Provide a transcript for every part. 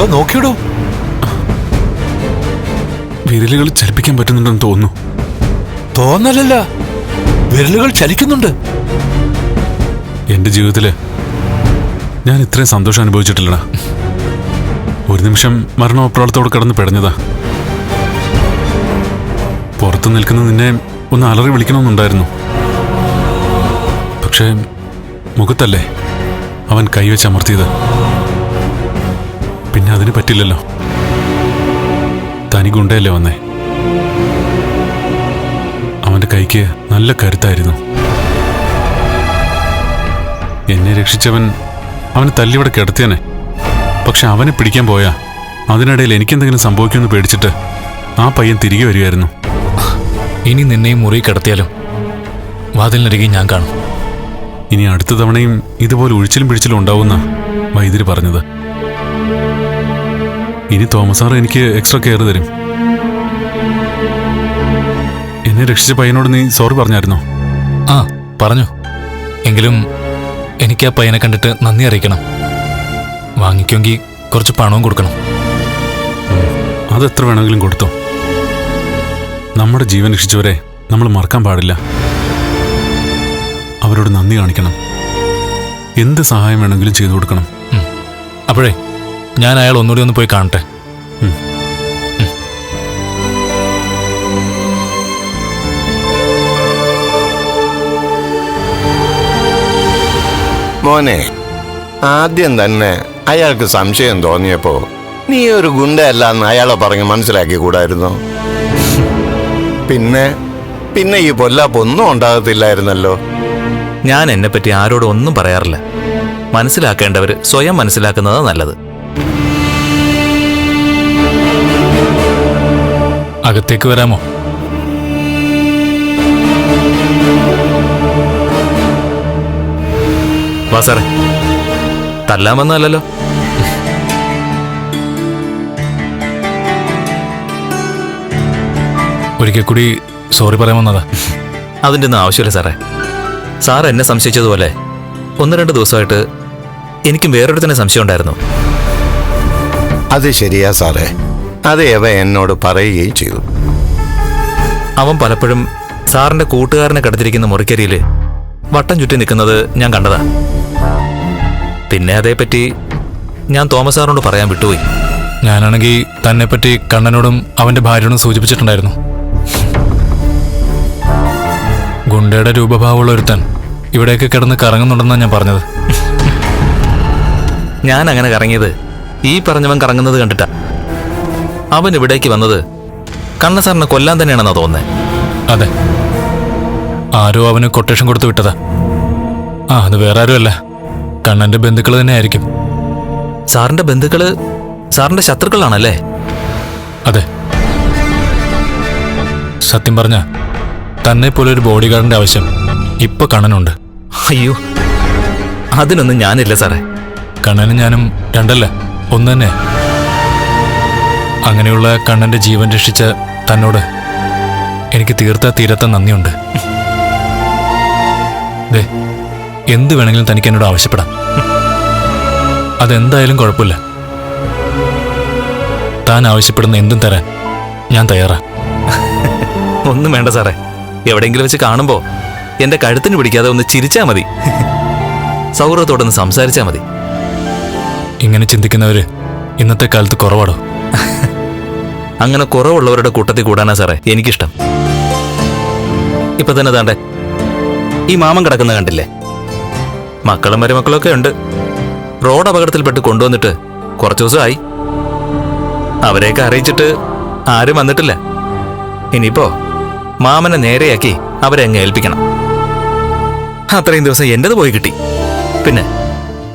എടോ നോക്കിയിടൂ. വിരലുകൾ ചലിപ്പിക്കാൻ പറ്റുന്നുണ്ടെന്ന് തോന്നുന്നു. തോന്നലല്ല. വിരലുകൾ ചലിക്കുന്നുണ്ട്. എന്റെ ജീവിതത്തിൽ ഞാൻ ഇത്രയും സന്തോഷം അനുഭവിച്ചിട്ടില്ലടാ. ഒരു നിമിഷം മരണോപ്രാളത്തോട് കിടന്ന് പിടഞ്ഞതാ. പുറത്തു നിൽക്കുന്ന നിന്നെ ഒന്ന് അലറി വിളിക്കണമെന്നുണ്ടായിരുന്നു. പക്ഷേ മുഖത്തല്ലേ അവൻ കൈവച്ച് അമർത്തിയത്? പിന്നെ അതിന് പറ്റില്ലല്ലോ. തനി ഗുണ്ടയല്ലേ വന്നേ? അവന്റെ കൈക്ക് നല്ല കരുത്തായിരുന്നു. എന്നെ രക്ഷിച്ചവൻ അവനെ തല്ലിവിടെ കിടത്തിയനെ. പക്ഷെ അവനെ പിടിക്കാൻ പോയാ അതിനിടയിൽ എനിക്കെന്തെങ്കിലും സംഭവിക്കുമെന്ന് പേടിച്ചിട്ട് ആ പയ്യൻ തിരികെ വരികയായിരുന്നു ഇനി നിന്നെയും മുറി കിടത്തിയാലോ? വാതിലിനരികെ ഞാൻ കാണും. ഇനി അടുത്ത തവണയും ഇതുപോലെ ഒഴിച്ചിലും പിടിച്ചിലും ഉണ്ടാവുന്ന വൈദ്യുതി പറഞ്ഞത്. ഇനി തോമസ് സാർ എനിക്ക് എക്സ്ട്രാ കെയർ തരും. എന്നെ രക്ഷിച്ച പയ്യനോട് നീ സോറി പറഞ്ഞായിരുന്നോ? ആ പറഞ്ഞു. എങ്കിലും എനിക്ക് ആ പയ്യനെ കണ്ടിട്ട് നന്ദി അറിയിക്കണം. വാങ്ങിക്കുമെങ്കിൽ കുറച്ച് പണവും കൊടുക്കണം. അതെത്ര വേണമെങ്കിലും കൊടുത്തോ. നമ്മുടെ ജീവൻ രക്ഷിച്ചവരെ നമ്മൾ മറക്കാൻ പാടില്ല. അവരോട് നന്ദി കാണിക്കണം. എന്ത് സഹായം വേണമെങ്കിലും ചെയ്തു കൊടുക്കണം. അപ്പോഴേ ഞാൻ അയാൾ ഒന്നുകൂടി ഒന്ന് പോയി കാണട്ടെ. മോനെ ആദ്യം തന്നെ അയാൾക്ക് സംശയം തോന്നിയപ്പോ നീ ഒരു ഗുണ്ടയല്ലാന്ന് അയാളെ പറഞ്ഞ് മനസ്സിലാക്കി കൂടായിരുന്നു? പിന്നെ പിന്നെ ഈ പൊല്ലാപ്പൊന്നും ഉണ്ടാകത്തില്ലായിരുന്നല്ലോ. ഞാൻ എന്നെപ്പറ്റി ആരോടും ഒന്നും പറയാറില്ല. മനസ്സിലാക്കേണ്ടവർ സ്വയം മനസ്സിലാക്കുന്നതാണ് നല്ലത്. അകത്തേക്ക് വരാമോ? വാ സാറേ. തല്ലാൻ വന്നല്ലോ ഒരിക്കൽ കൂടി സോറി പറയാൻ വന്നതാ. അതിന്റെ ഒന്നും ആവശ്യമില്ല സാറേ. സാർ എന്നെ സംശയിച്ചതുപോലെ ഒന്ന് രണ്ട് ദിവസമായിട്ട് എനിക്കും വേറൊരു തന്നെ സംശയം ഉണ്ടായിരുന്നു അത് ശരിയാ സാറേ. അത് എവ എന്നോട് പറയുകയും ചെയ്തു. അവൻ പലപ്പോഴും സാറിന്റെ കൂട്ടുകാരനെ കടത്തിരിക്കുന്ന മുറിക്കരിയിൽ വട്ടം ചുറ്റി നിൽക്കുന്നത് ഞാൻ കണ്ടതാ. പിന്നെ അതേപ്പറ്റി ഞാൻ തോമസ് സാറിനോട് പറയാൻ വിട്ടുപോയി. ഞാനാണെങ്കിൽ തന്നെപ്പറ്റി കണ്ണനോടും അവന്റെ ഭാര്യയോടും സൂചിപ്പിച്ചിട്ടുണ്ടായിരുന്നു. ഗുണ്ടയുടെ രൂപഭാവമുള്ള ഒരുത്തൻ ഇവിടേക്ക് കിടന്ന് കറങ്ങുന്നുണ്ടെന്നാണ് ഞാൻ പറഞ്ഞത്. ഞാൻ അങ്ങനെ കറങ്ങിയത് ഈ പറഞ്ഞവൻ കറങ്ങുന്നത് കണ്ടിട്ടാ. അവൻ ഇവിടേക്ക് വന്നത് കണ്ണ സാറിനെ കൊല്ലാൻ തന്നെയാണെന്നാ തോന്നുന്നത് അതെ. ആരോ അവന് കൊട്ടേഷൻ കൊടുത്തു വിട്ടതാ. ആ അത് വേറെ ആരുമല്ല കണ്ണന്റെ ബന്ധുക്കൾ തന്നെ ആയിരിക്കും സാറിന്റെ ബന്ധുക്കൾ സാറിന്റെ ശത്രുക്കളാണല്ലേ? അതെ. സത്യം പറഞ്ഞ തന്നെ പോലെ ഒരു ബോഡി ഗാർഡിന്റെ ആവശ്യം ഇപ്പൊ കണ്ണനുണ്ട്. അയ്യോ അതിനൊന്നും ഞാനില്ല സാറേ. കണ്ണനും ഞാനും രണ്ടല്ല ഒന്ന് തന്നെ അങ്ങനെയുള്ള കണ്ണന്റെ ജീവൻ രക്ഷിച്ച തന്നോട് എനിക്ക് തീർത്ത തീരത്ത നന്ദിയുണ്ട്. ദേ എന്ത് വേണമെങ്കിലും തനിക്ക് എന്നോട് ആവശ്യപ്പെടാം. അതെന്തായാലും കുഴപ്പമില്ല. താൻ ആവശ്യപ്പെടുന്ന എന്തും തരാൻ ഞാൻ തയ്യാറാ. ഒന്നും വേണ്ട സാറേ. എവിടെയെങ്കിലും വെച്ച് കാണുമ്പോൾ എന്റെ കഴുത്തിന് പിടിക്കാതെ ഒന്ന് ചിരിച്ചാ മതി. സൗഹൃദത്തോടൊന്ന് സംസാരിച്ചാ മതി. ഇങ്ങനെ ചിന്തിക്കുന്നവര് ഇന്നത്തെ കാലത്ത് കുറവാടോ? അങ്ങനെ കുറവുള്ളവരുടെ കൂട്ടത്തിൽ കൂടാനാ സാറേ. എനിക്കിഷ്ടം. ഇപ്പൊ തന്നെ താണ്ടെ ഈ മാമൻ കിടക്കുന്ന കണ്ടില്ലേ? മക്കളും മരുമക്കളൊക്കെ ഉണ്ട്. റോഡ് അപകടത്തിൽപ്പെട്ട് കൊണ്ടുവന്നിട്ട് കുറച്ചു ദിവസമായി. അവരെയൊക്കെ അറിയിച്ചിട്ട് ആരും വന്നിട്ടില്ല. ഇനിയിപ്പോ മാമനെ നേരെയാക്കി അവരെ അങ്ങ് ഏൽപ്പിക്കണം. അത്രയും ദിവസം എന്റേത് പോയി കിട്ടി. പിന്നെ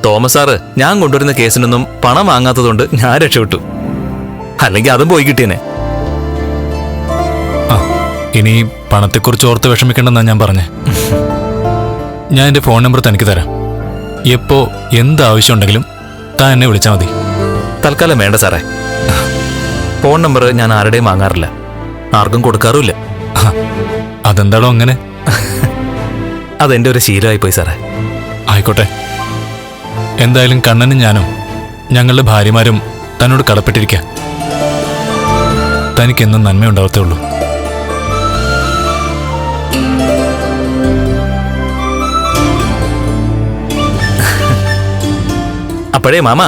തോമസ് സാറ് ഞാൻ കൊണ്ടുവരുന്ന കേസിനൊന്നും പണം വാങ്ങാത്തതുകൊണ്ട് ഞാൻ രക്ഷപ്പെട്ടു. അല്ലെങ്കിൽ അതും പോയി കിട്ടിയനെ. ഇനി പണത്തെക്കുറിച്ച് ഓർത്ത് വിഷമിക്കണ്ടെന്നാ ഞാൻ പറഞ്ഞേ. ഞാൻ എന്റെ ഫോൺ നമ്പർ തനിക്ക് തരാം. എപ്പോ എന്ത് ആവശ്യമുണ്ടെങ്കിലും താൻ എന്നെ വിളിച്ചാൽ മതി. തൽക്കാലം വേണ്ട സാറേ. ഫോൺ നമ്പർ ഞാൻ ആരുടെയും വാങ്ങാറില്ല. ആർക്കും കൊടുക്കാറുമില്ല. അതെന്താണോ അങ്ങനെ? അതെന്റെ ഒരു ശീലമായി പോയി സാറേ. ആയിക്കോട്ടെ. എന്തായാലും കണ്ണനും ഞാനും ഞങ്ങളുടെ ഭാര്യമാരും തന്നോട് കടപ്പെട്ടിരിക്കുക തനിക്കെന്നും നന്മയുണ്ടാവത്തേ ഉള്ളൂ അപ്പോഴേ മാമ.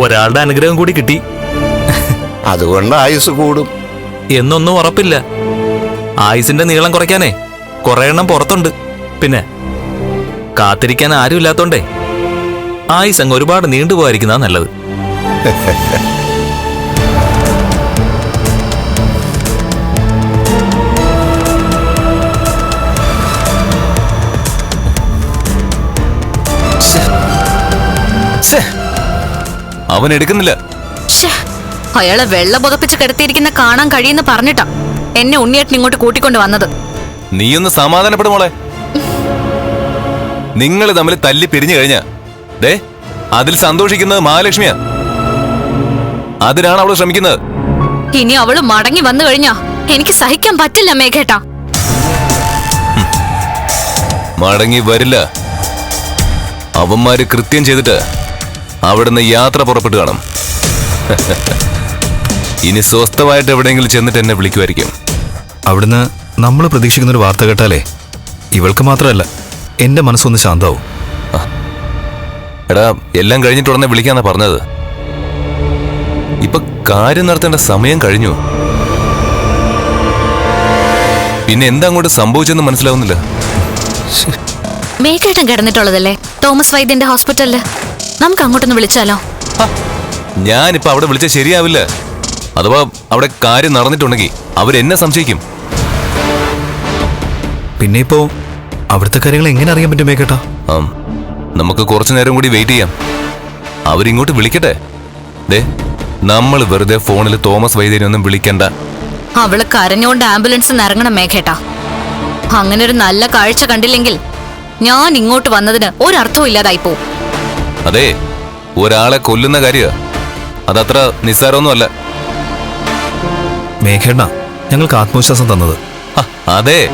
ഒരാളുടെ അനുഗ്രഹം കൂടി കിട്ടി. അതുകൊണ്ട് ആയുസ് കൂടും. എന്നൊന്നും ഉറപ്പില്ല. ആയുസിന്റെ നീളം കുറയ്ക്കാനേ കുറെ എണ്ണം പുറത്തുണ്ട്. പിന്നെ കാത്തിരിക്കാൻ ആരും ഇല്ലാത്തോണ്ടേ ആയുസ് അങ്ങ് ഒരുപാട് നീണ്ടുപോകാതിരിക്കുന്നതാ നല്ലത്. അവൻ എടുക്കുന്നില്ല. അയാളെ വെള്ളം പുതപ്പിച്ച് കിടത്തിയിരിക്കുന്ന കാണാൻ കഴിയുന്ന പറഞ്ഞിട്ടാ എന്നെ ഉണ്ണിയേട്ടൻ ഇങ്ങോട്ട് കൂട്ടിക്കൊണ്ട് വന്നത്. നീയൊന്ന് സമാധാനപ്പെടും മോളെ. നിങ്ങൾ തമ്മിൽ തല്ലി പിരിഞ്ഞു കഴിഞ്ഞ. ദേ അതിൽ സന്തോഷിക്കുന്നത് മഹാലക്ഷ്മിയാ. അതിനാണ് അവൾ ശ്രമിക്കുന്നത്. ഇനി അവൾ മടങ്ങി വന്നു കഴിഞ്ഞാ എനിക്ക് സഹിക്കാൻ പറ്റില്ല മേഘേട്ടാ. മടങ്ങി വരില്ല. അവന്മാര് കൃത്യം ചെയ്തിട്ട് അവിടുന്ന് യാത്ര പുറപ്പെട്ടു കാണും. ഇനി സ്വസ്ഥമായിട്ട് എവിടെയെങ്കിലും ചെന്നിട്ട് എന്നെ വിളിക്കുമായിരിക്കും. അവിടുന്ന് നമ്മൾ പ്രതീക്ഷിക്കുന്ന ഒരു വാർത്ത കേട്ടാലേ ഇവൾക്ക് മാത്രമല്ല എന്റെ മനസ്സൊന്ന് ശാന്താവും. എടാ എല്ലാം കഴിഞ്ഞിട്ട് ഉടനെ വിളിക്കാന്നാ പറഞ്ഞത്. ഇപ്പൊ കാര്യം നടത്തേണ്ട സമയം കഴിഞ്ഞു. പിന്നെ എന്താ അങ്ങോട്ട് സംഭവിച്ചെന്ന് മനസ്സിലാവുന്നില്ല. മേഘേട്ടൻ കിടന്നിട്ടുള്ളതല്ലേ? തോമസ് വൈദ്യന്റെ ഹോസ്പിറ്റലിൽ. നമുക്ക് അങ്ങോട്ടൊന്ന് വിളിച്ചാലോ ഞാനിപ്പോ അവിടെ വിളിച്ച ശരിയാവില്ല. അഥവാ അവിടെ കാര്യം നടന്നിട്ടുണ്ടെങ്കിൽ അവരെന്നെ സംശയിക്കും. പിന്നെ ഇപ്പോ അവിടുത്തെ കാര്യങ്ങൾ എങ്ങനെ അറിയാൻ പറ്റുമേ കേട്ടോ ആം, നമുക്ക് കുറച്ചു നേരം കൂടി വെയിറ്റ് ചെയ്യാം. അവരിങ്ങോട്ട് വിളിക്കട്ടെ? ദേ നമ്മൾ വെറുതെ ഫോണിൽ തോമസ് വൈദ്യനെ ഒന്നും വിളിക്കണ്ട. അവൾ കരഞ്ഞോണ്ട് ആംബുലൻസ് ഇറങ്ങണം മേഘേട്ടാ. അങ്ങനെ ഒരു നല്ല കാഴ്ച കണ്ടില്ലെങ്കിൽ ഞാൻ ഇങ്ങോട്ട് വന്നതിന് ഒരർത്ഥവും ഇല്ലാതായി പോവും അതെ ഒരാളെ കൊല്ലുന്ന കാര്യ. അതത്ര നിസ്സാരമൊന്നുമല്ല. മേഘണ്ണ ഞങ്ങൾക്ക് ആത്മവിശ്വാസം തന്നത്. അതെ.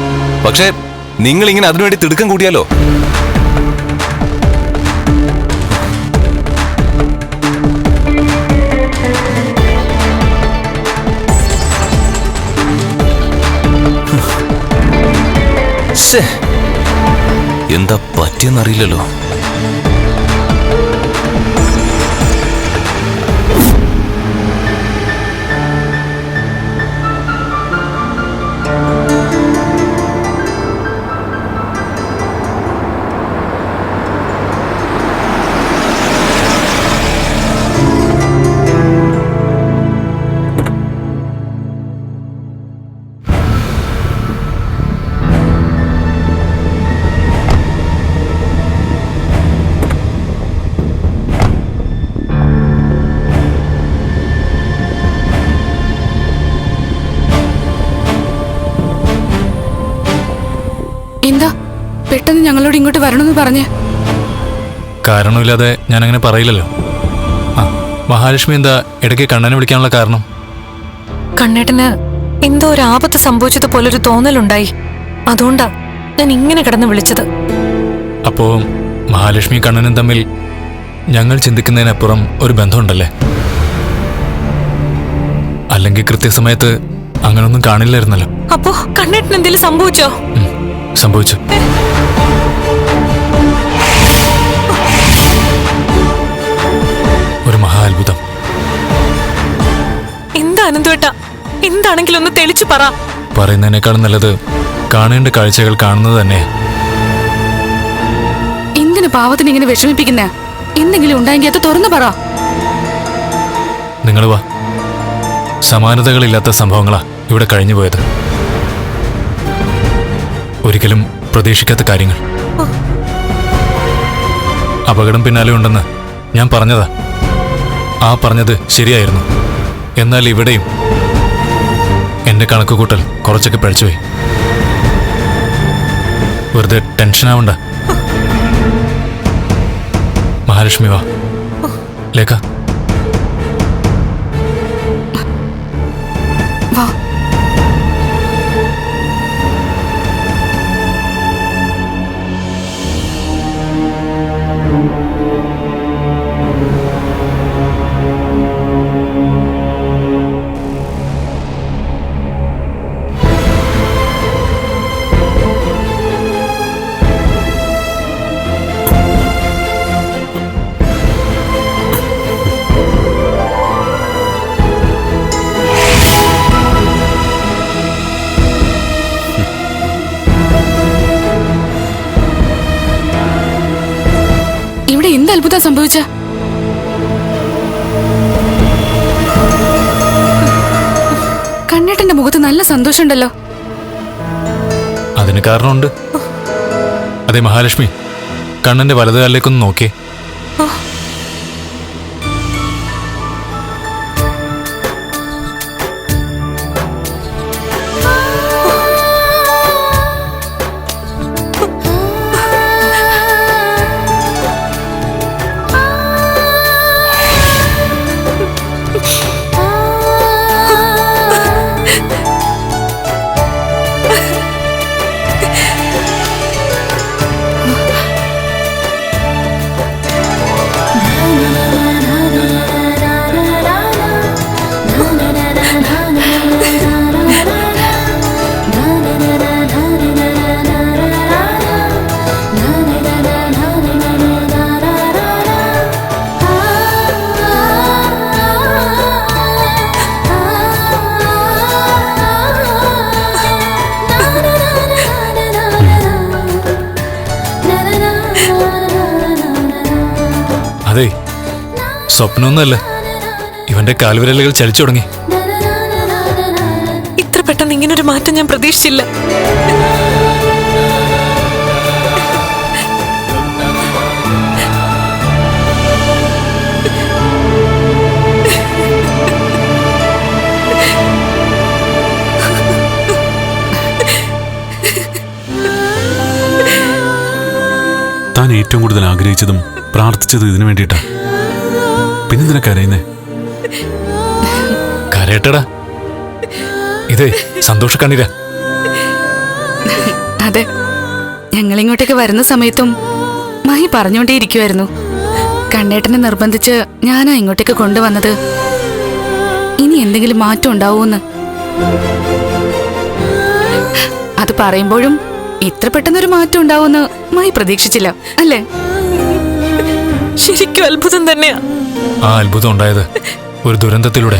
പക്ഷേ നിങ്ങൾ ഇങ്ങനെ അതിനുവേണ്ടി തിടുക്കം കൂട്ടിയാലോ? ശ്ശേ, എന്താ പറ്റിയെന്നറിയില്ലല്ലോ. ഞങ്ങളോട് ഇങ്ങോട്ട് വരണമെന്ന് പറഞ്ഞ്. കാരണമില്ലാതെ ഞാൻ അങ്ങനെ പറയില്ലല്ലോ. ആ മഹാലക്ഷ്മി എന്താ ഇടയ്ക്ക് കണ്ണനെ വിളിക്കാനുള്ള കാരണം? കണ്ണേട്ടന് എന്തോ ഒരു ആപത്ത് സംഭവിച്ചതുപോലെ ഒരു തോന്നലുണ്ടായി. അതുകൊണ്ടാ ഞാൻ ഇങ്ങനെ കിടന്ന് വിളിച്ചത്. അപ്പോ മഹാലക്ഷ്മി കണ്ണനും തമ്മിൽ ഞങ്ങൾ ചിന്തിക്കുന്നതിനപ്പുറം ഒരു ബന്ധമുണ്ടല്ലേ? അല്ലെങ്കിൽ കൃത്യസമയത്ത് അങ്ങനൊന്നും കാണില്ലായിരുന്നല്ലോ? അപ്പോ കണ്ണേട്ടൻ എന്തെങ്കിലും സംഭവിച്ചോ? സംഭവിച്ചു. അനന്തുവേട്ട എന്താണെങ്കിലും ഒന്ന് തെളിച്ചു പറ. പറയുന്നതിനേക്കാളും നല്ലത് കാണേണ്ട കാഴ്ചകൾ കാണുന്നത് തന്നെ. എന്തിനു പാവത്തിന് ഇങ്ങനെ വിഷമിപ്പിക്കുന്ന? എന്തെങ്കിലും ഉണ്ടായെങ്കിൽ അത് തുറന്നു പറ. നിങ്ങൾ വാ. സമാനതകളില്ലാത്ത സംഭവങ്ങളാ ഇവിടെ കഴിഞ്ഞു പോയത്. ഒരിക്കലും പ്രതീക്ഷിക്കാത്ത കാര്യങ്ങൾ. അപകടം പിന്നാലെ ഉണ്ടെന്ന് ഞാൻ പറഞ്ഞതാ. ആ പറഞ്ഞത് ശരിയായിരുന്നു. എന്നാൽ ഇവിടെയും എന്റെ കണക്കുകൂട്ടൽ കുറച്ചൊക്കെ പഴിച്ചുപോയി. വെറുതെ ടെൻഷനാവണ്ട മഹാലക്ഷ്മി വാ. ലേഖ. അത്ഭുതം സംഭവിച്ച? കണ്ണേട്ടന്റെ മുഖത്ത് നല്ല സന്തോഷമുണ്ടല്ലോ. അതിന് കാരണമുണ്ട്. അതെ മഹാലക്ഷ്മി കണ്ണന്റെ വലതുകാലിലേക്കൊന്ന് നോക്കിയേ. സ്വപ്നമൊന്നുമല്ല. ഇവന്റെ കാൽവിരലുകൾ ചലിച്ചു തുടങ്ങി. ഇത്ര പെട്ടെന്ന് ഇങ്ങനൊരു മാറ്റം ഞാൻ പ്രതീക്ഷിച്ചില്ല. താൻ ഏറ്റവും കൂടുതൽ ആഗ്രഹിച്ചതും പ്രാർത്ഥിച്ചതും ഇതിനു വേണ്ടിയിട്ടാ. പിന്നെന്തിനാ കരയുന്നേ? കരയട്ടടാ. ഇതേ സന്തോഷ കണ്ണീര അതെ ഞങ്ങൾ ഇങ്ങോട്ടേക്ക് വരുന്ന സമയത്തും മഹി പറഞ്ഞുകൊണ്ടേയിരിക്കുമായിരുന്നു കണ്ണേട്ടനെ നിർബന്ധിച്ച് ഞാനാ ഇങ്ങോട്ടേക്ക് കൊണ്ടുവന്നത്. ഇനി എന്തെങ്കിലും മാറ്റം ഉണ്ടാവൂന്ന്. അത് പറയുമ്പോഴും ഇത്ര പെട്ടെന്നൊരു മാറ്റം ഉണ്ടാവുമെന്ന് മഹി പ്രതീക്ഷിച്ചില്ല അല്ലേ? ശരിക്കും അത്ഭുതം തന്നെയാ. ആ അത്ഭുതം ഉണ്ടായത് ഒരു ദുരന്തത്തിലൂടെ.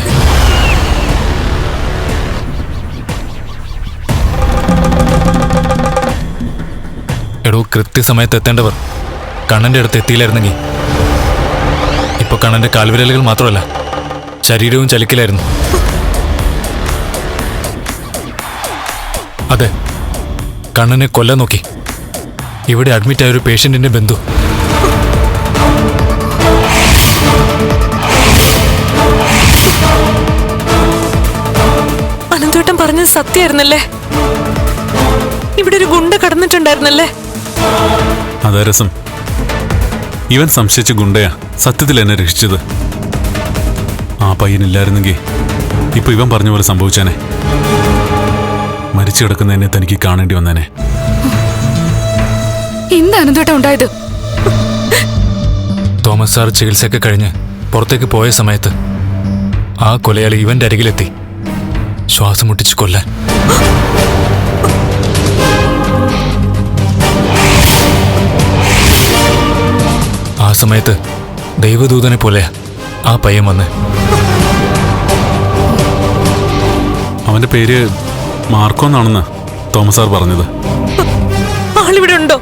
എടോ കൃത്യസമയത്ത് എത്തേണ്ടവർ കണ്ണന്റെ അടുത്ത് എത്തിയില്ലായിരുന്നെങ്കിൽ. ഇപ്പൊ കണ്ണന്റെ കാൽവിരലുകൾ മാത്രമല്ല ശരീരവും ചലിക്കില്ലായിരുന്നു അതെ കണ്ണനെ കൊല്ലാൻ നോക്കി. ഇവിടെ അഡ്മിറ്റായ ഒരു പേഷ്യന്റിന്റെ ബന്ധു. അനന്തോട്ടം പറഞ്ഞത് സത്യമായിരുന്നല്ലേ? ഇവിടെ ഒരു ഗുണ്ട കടന്നിട്ടുണ്ടായിരുന്നല്ലേ? അതാ രസം. ഇവൻ സംശയിച്ച ഗുണ്ടയാ സത്യത്തിൽ എന്നെ രക്ഷിച്ചത്. ആ പയ്യനില്ലായിരുന്നെങ്കിൽ ഇപ്പൊ ഇവൻ പറഞ്ഞ പോലെ സംഭവിച്ചാനെ. മരിച്ചു കിടക്കുന്ന എന്നെ തനിക്ക് കാണേണ്ടി വന്നേനെ. എന്താണ് തോട്ടം ഉണ്ടായത്? തോമസ് സാർ ചികിത്സയൊക്കെ കഴിഞ്ഞ് പുറത്തേക്ക് പോയ സമയത്ത് ആ കൊലയാളി ഇവന്റെ അരികിലെത്തി. ശ്വാസം മുട്ടിച്ച് കൊല്ലാൻ. ആ സമയത്ത് ദൈവദൂതനെ പോലെ ആ പയ്യൻ വന്ന്. അവന്റെ പേര് മാർക്കോ എന്നാണെന്ന് തോമസ് സാർ പറഞ്ഞത്. ആളിവിടെ ഉണ്ടോ?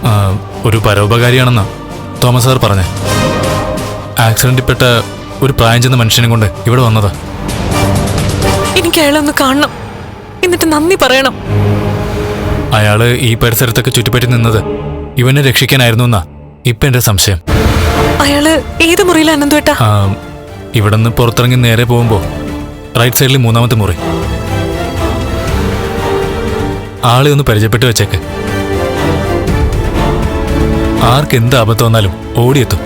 ഒരു പരോപകാരിയാണെന്നാ തോമസ് സാർ പറഞ്ഞേ. ആക്സിഡന്റിൽപ്പെട്ട ഒരു പ്രായം ചെന്ന മനുഷ്യനെ കൊണ്ട് ഇവിടെ വന്നതാ. എനിക്ക് അയാളെ ഒന്ന് കാണണം. എന്നിട്ട് നന്ദി പറയണം. അയാൾ ഈ പരിസരത്തൊക്കെ ചുറ്റിപ്പറ്റി നിന്നത് ഇവനെ രക്ഷിക്കാനായിരുന്നു എന്നാ ഇപ്പൊ എന്റെ സംശയം. അയാൾ ഏത് മുറിയിലാണ് ഇവിടെ ഇവിടുന്ന് പുറത്തിറങ്ങി നേരെ പോകുമ്പോ റൈറ്റ് സൈഡിൽ മൂന്നാമത്തെ മുറി. ആളെ ഒന്ന് പരിചയപ്പെട്ട് വെച്ചേക്ക്. ആർക്ക് എന്ത് ആപത്ത് വന്നാലും ഓടിയെത്തും.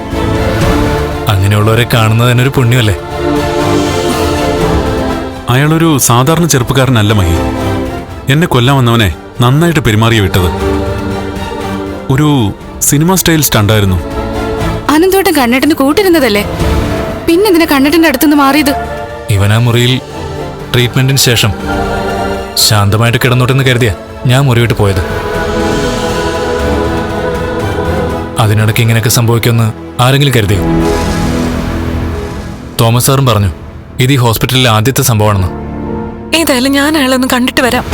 അങ്ങനെയുള്ളവരെ കാണുന്നത് തന്നെ ഒരു പുണ്യമല്ലേ? അയാളൊരു സാധാരണ ചെറുപ്പക്കാരനല്ല മഹി. എന്നെ കൊല്ലാൻ വന്നവനെ നന്നായിട്ട് പെരുമാറിയ വിട്ടത്. ഒരു സിനിമ സ്റ്റൈൽ സ്റ്റണ്ടായിരുന്നു. അനന്തോട്ടം കണ്ണേട്ടന് കൂട്ടിരുന്നതല്ലേ? ഇതിനെ കണ്ണേട്ടന്റെ അടുത്തുനിന്ന് മാറിയത്? ഇവനാ ആ മുറിയിൽ ട്രീറ്റ്മെന്റിന് ശേഷം ശാന്തമായിട്ട് കിടന്നോട്ടെന്ന് കരുതിയ ഞാൻ മുറി വിട്ട് പോയത്. അതിനിടയ്ക്ക് ഇങ്ങനെയൊക്കെ സംഭവിക്കുമെന്ന് ആരെങ്കിലും കരുതിയോ? തോമസ് സാറും പറഞ്ഞു ഇത് ഈ ഹോസ്പിറ്റലിലെ ആദ്യത്തെ സംഭവമാണെന്ന്. ഏതായാലും ഞാൻ അയാളൊന്ന് കണ്ടിട്ട് വരാം.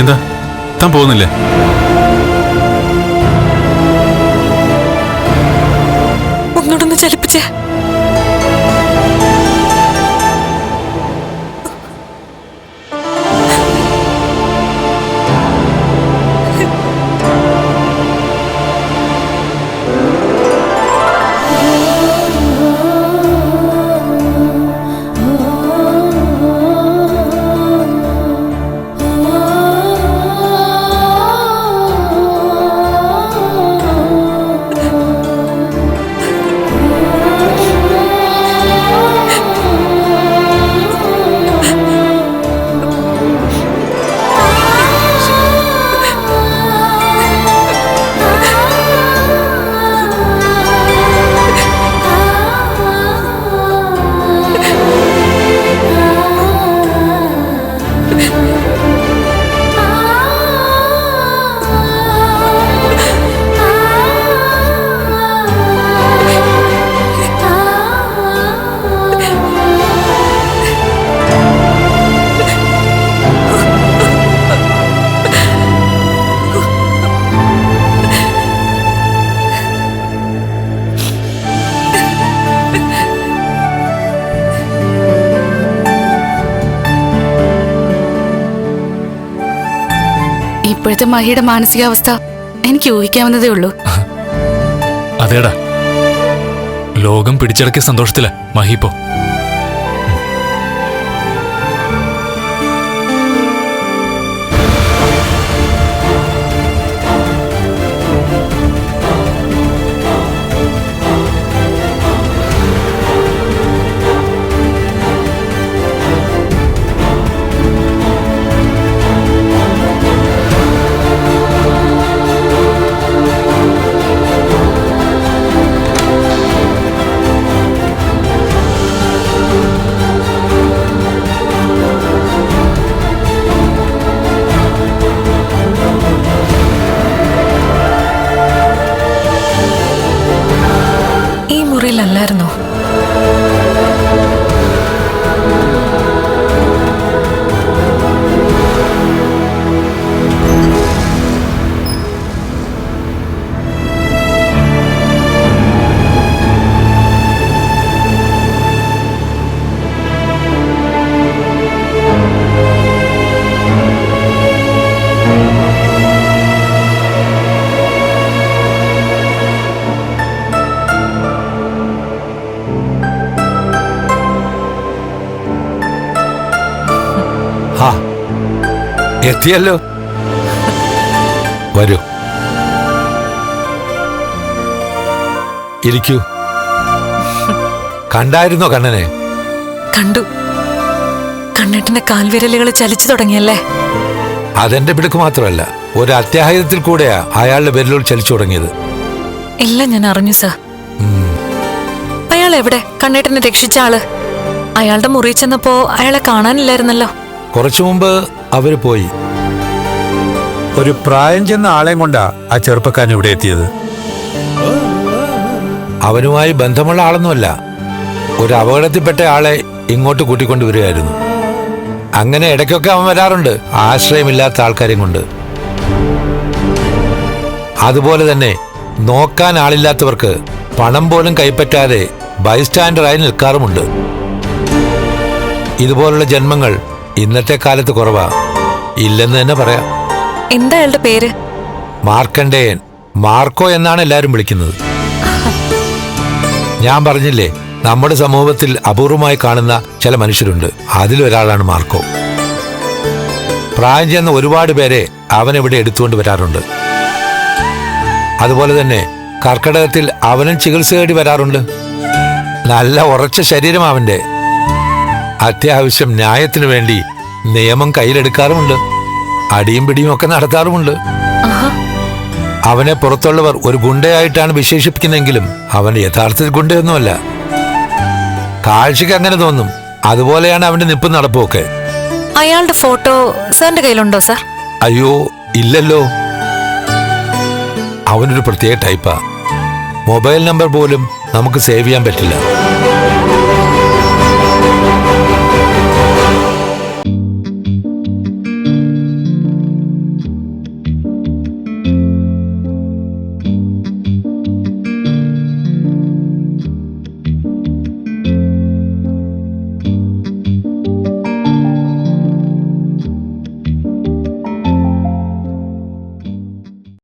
എന്താ? താൻ പോകുന്നില്ലേ? ഒന്നുകൂടൊന്ന് ചലിപ്പിച്ചേ. ഇപ്പോഴത്തെ മഹിയുടെ മാനസികാവസ്ഥ എനിക്ക് ഊഹിക്കാവുന്നതേ ഉള്ളൂ. അതേടാ. ലോകം പിടിച്ചടക്കിയ സന്തോഷത്തില മഹിപ്പോ ഈ എത്തിയല്ലോ വരൂ. ഇരിക്കൂ. കണ്ടായിരുന്നോ കണ്ണനെ? കണ്ടു. കണ്ണേട്ടന്റെ കാൽവിരലുകൾ ചലിച്ചു തുടങ്ങിയല്ലേ? അതെന്റെ പിടുക്ക് മാത്രമല്ല ഒരു അത്യാഹിതത്തിൽ കൂടെയാ അയാളുടെ വിരലുകൾ ചലിച്ചു തുടങ്ങിയത്. എല്ലാം ഞാൻ അറിഞ്ഞു സാർ. അയാൾ എവിടെ? കണ്ണേട്ടനെ രക്ഷിച്ച ആൾ. അയാളുടെ മുറി ചെന്നപ്പോ അയാളെ കാണാനില്ലായിരുന്നല്ലോ. കുറച്ചു മുമ്പ് അവർ പോയി. ഒരു പ്രായം ചെന്ന ആളെയും കൊണ്ടാ ആ ചെറുപ്പക്കാരൻ ഇവിടെ എത്തിയത്. അവനുമായി ബന്ധമുള്ള ആളൊന്നുമല്ല. ഒരു അപകടത്തിൽപ്പെട്ട ആളെ ഇങ്ങോട്ട് കൂട്ടിക്കൊണ്ടുവരികയായിരുന്നു അങ്ങനെ ഇടയ്ക്കൊക്കെ അവൻ വരാറുണ്ട്. ആശ്രയമില്ലാത്ത ആൾക്കാരെയും കൊണ്ട്. അതുപോലെ തന്നെ നോക്കാൻ ആളില്ലാത്തവർക്ക് പണം പോലും കൈപ്പറ്റാതെ ബൈസ്റ്റാൻഡറായി നിൽക്കാറുമുണ്ട്. ഇതുപോലുള്ള ജന്മങ്ങൾ ഇന്നത്തെ കാലത്ത് കുറവാ. ഇല്ലെന്ന് തന്നെ പറയാം. എന്താ അയാളുടെ പേര്? മാർക്കണ്ടേയൻ മാർക്കോ എന്നാണ് എല്ലാരും വിളിക്കുന്നത്. ഞാൻ പറഞ്ഞില്ലേ നമ്മുടെ സമൂഹത്തിൽ അപൂർവമായി കാണുന്ന ചില മനുഷ്യരുണ്ട്. അതിലൊരാളാണ് മാർക്കോ. പ്രായം ചെന്ന ഒരുപാട് പേരെ അവൻ ഇവിടെ എടുത്തുകൊണ്ട് വരാറുണ്ട്. അതുപോലെ തന്നെ കർക്കിടകത്തിൽ അവനും ചികിത്സ തേടി വരാറുണ്ട്. നല്ല ഉറച്ച ശരീരം അവന്റെ അത്യാവശ്യം ന്യായത്തിനു വേണ്ടി നിയമം കയ്യിലെടുക്കാറുമുണ്ട്. അടിയും പിടിയും ഒക്കെ നടത്താറുമുണ്ട്. അവനെ പുറത്തുള്ളവർ ഒരു ഗുണ്ടയായിട്ടാണ് വിശേഷിപ്പിക്കുന്നെങ്കിലും അവൻ യഥാർത്ഥത്തിൽ ഗുണ്ടയൊന്നുമല്ല. കാഴ്ചക്ക് അങ്ങനെ തോന്നും. അതുപോലെയാണ് അവന്റെ നിപ്പ് നടപ്പൊക്കെ അയാളുടെ ഫോട്ടോ സാറിന്റെ കയ്യിലുണ്ടോ സാർ? അയ്യോ ഇല്ലല്ലോ. അവനൊരു പ്രത്യേക ടൈപ്പാ. മൊബൈൽ നമ്പർ പോലും നമുക്ക് സേവ് ചെയ്യാൻ പറ്റില്ല.